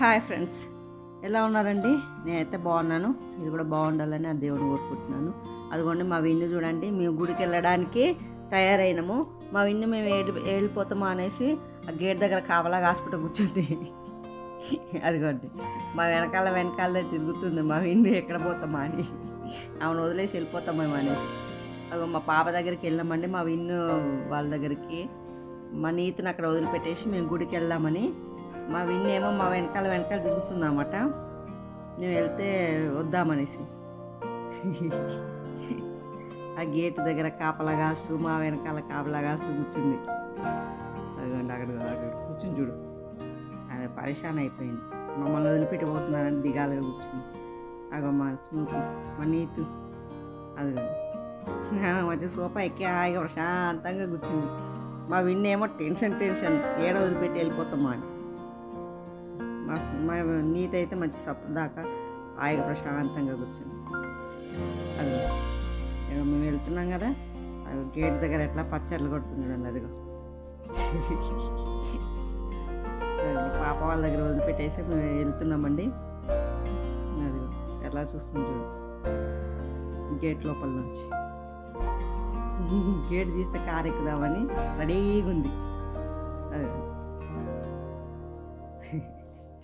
Hi friends. ఎలా ఉన్నారండి? నేనైతే బాగున్నాను. మీరు కూడా బాగుండాలని ఆ దేవుని కోరుకుంటున్నాను. అదిగోండి మా విన్ను చూడండి. మేము గుడికి వెళ్ళడానికి తయారైనాము. మా విన్ను మేము ఏడి వెళ్ళిపోతామా అనేసి ఆ గేట్ దగ్గర కావలాగా హాస్పిటల్ కూర్చుంది. అదిగోండి మా వెనకాల వెనకాలే తిరుగుతుంది. మా విన్ను ఎక్కడ పోతామా అని. ఆమెను వదిలేసి వెళ్ళిపోతామేమో అనేసి. అదిగో మా పాప దగ్గరికి వెళ్ళామండి. మా విన్ను వాళ్ళ దగ్గరికి. మా నీతిని అక్కడ వదిలిపెట్టేసి మేము గుడికి వెళ్దామని మా విన్నేమో మా వెనకాల వెనకాల దిగుతుందన్నమాట మేము వెళ్తే వద్దామనేసి. ఆ గేట్ దగ్గర కాపలాగాసు మా వెనకాల కాపలాగాసు కూర్చుంది. అదిగోండి అక్కడ అక్కడ కూర్చుని చూడు. ఆమె పరిశాన్ అయిపోయింది. మమ్మల్ని వదిలిపెట్టి పోతున్నారని దిగాలుగా కూర్చుంది. అగో మా స్మూతి మా నీతు. అదిగోండి. మధ్య సోఫా ఎక్కి హాయిగా ప్రశాంతంగా కూర్చుంది. మా విన్నేమో టెన్షన్ టెన్షన్. ఏడ వదిలిపెట్టి వెళ్ళిపోతామా అని. మా మంచి సప్పు దాకా హాయిగా ప్రశాంతంగా కూర్చుంది అది ఇక మేము వెళ్తున్నాం కదా అది గేట్ దగ్గర ఎట్లా పచ్చళ్ళు కొడుతుంది చూడండి అదిగో. అది పాప వాళ్ళ దగ్గర వదిలిపెట్టేసి మేము వెళ్తున్నామండి. అది ఎట్లా చూస్తుంది చూడు. గేట్ లోపల నుంచి. గేట్ తీస్తే కారు ఎక్కుదామని రెడీగా ఉంది. అది